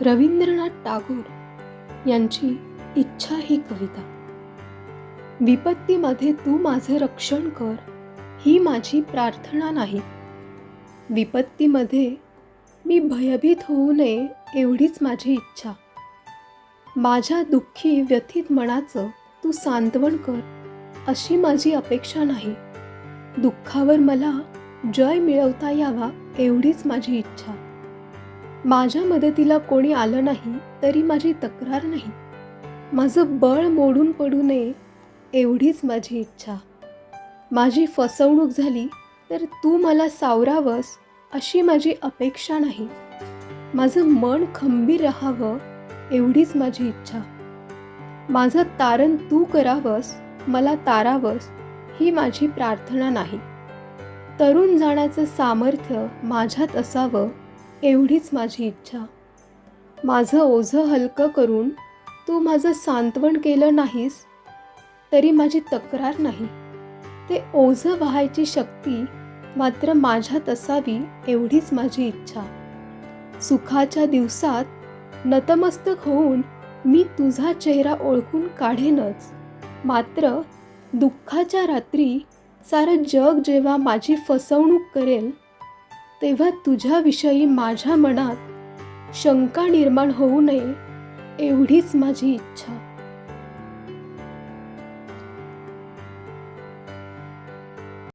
रवींद्रनाथ टागोर यांची इच्छा ही कविता. विपत्तीमध्ये तू माझे रक्षण कर ही माझी प्रार्थना नाही. विपत्तीमध्ये मी भयभीत होऊ नये एवढीच माझी इच्छा. माझ्या दुःखी व्यथित मनाचं तू सांत्वन कर अशी माझी अपेक्षा नाही. दुःखावर मला जय मिळवता यावा एवढीच माझी इच्छा. माझ्या मदतीला कोणी आलं नाही तरी माझी तक्रार नाही. माझं बळ मोडून पडू नये एवढीच माझी इच्छा. माझी फसवणूक झाली तर तू मला सावरावंस अशी माझी अपेक्षा नाही. माझं मन खंबीर राहावं एवढीच माझी इच्छा. माझं तारण तू करावंस मला तारावंस ही माझी प्रार्थना नाही. तरुण जाण्याचं सामर्थ्य माझ्यात असावं एवढीच माझी इच्छा. माझं ओझं हलकं करून तू माझं सांत्वन केलं नाहीस तरी माझी तक्रार नाही. ते ओझं व्हायची शक्ती मात्र माझ्यात असावी एवढीच माझी इच्छा. सुखाच्या दिवसात नतमस्तक होऊन मी तुझा चेहरा ओळखून काढेनच. मात्र दुःखाच्या रात्री सारं जग जेव्हा माझी फसवणूक करेल तेव्हा तुझ्याविषयी माझ्या मनात शंका निर्माण होऊ नये एवढीच माझी इच्छा.